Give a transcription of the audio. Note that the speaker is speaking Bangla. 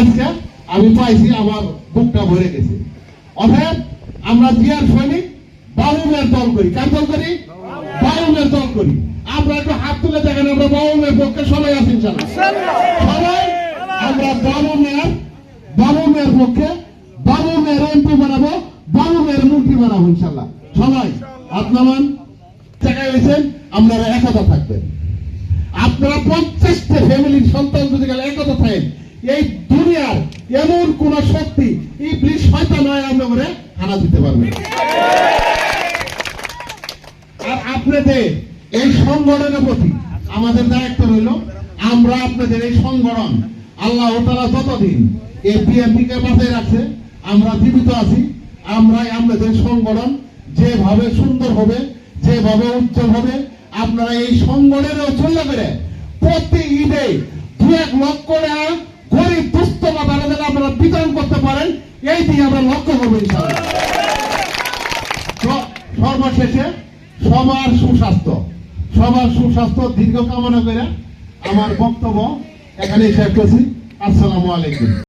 আজকে আমি পাইছি আমার বুকটা ভরে গেছে। অতএব আমরা জিয়ার সৈনিক বাবুমের দল করি। কার দল করি? বাবুমের দল করি। আমরা একটু হাত তুলে দেখেন আমরা বাবুমের পক্ষে সবাই আছি সবাই আমরা বাবু মেয়ের পক্ষে বাবু মেয়ের এমপি বানাবো বাবু মেয়ের মন্ত্রী বানাবো ইনশাল্লাহ সবাই আপনামান টাকা হয়েছেন আপনারা একতা থাকবেন। আপনারা পঞ্চাশটা ফ্যামিলির সন্তান যদি গেলে একতা থাকেন এই এমন কোন শক্তি ব্রিজ শয়তান নয় আমরা করে হানা দিতে পারবে। আর আপনাদের এই সংগঠনের প্রতি আমাদের দায়িত্ব রইল, আমরা আপনাদের এই সংগঠন আল্লাহ তালা যতদিন এই বিএনপি কে বাঁচায় রাখছে, আমরা জীবিত আছি আমরা আপনাদের সংগঠন যেভাবে সুন্দর হবে, যেভাবে উজ্জ্বল হবে, আপনারা এই সংগঠনের চলে করে প্রতি ঈদে দু এক লক্ষ টাকা বিতরণ করতে পারেন, এই দিকে আমরা লক্ষ্য করব সর্বশেষে সবার সুস্বাস্থ্য। সবার সুস্বাস্থ্য দীর্ঘ কামনা করে আমার বক্তব্য এখানে শেষ করছি। আসসালামু আলাইকুম।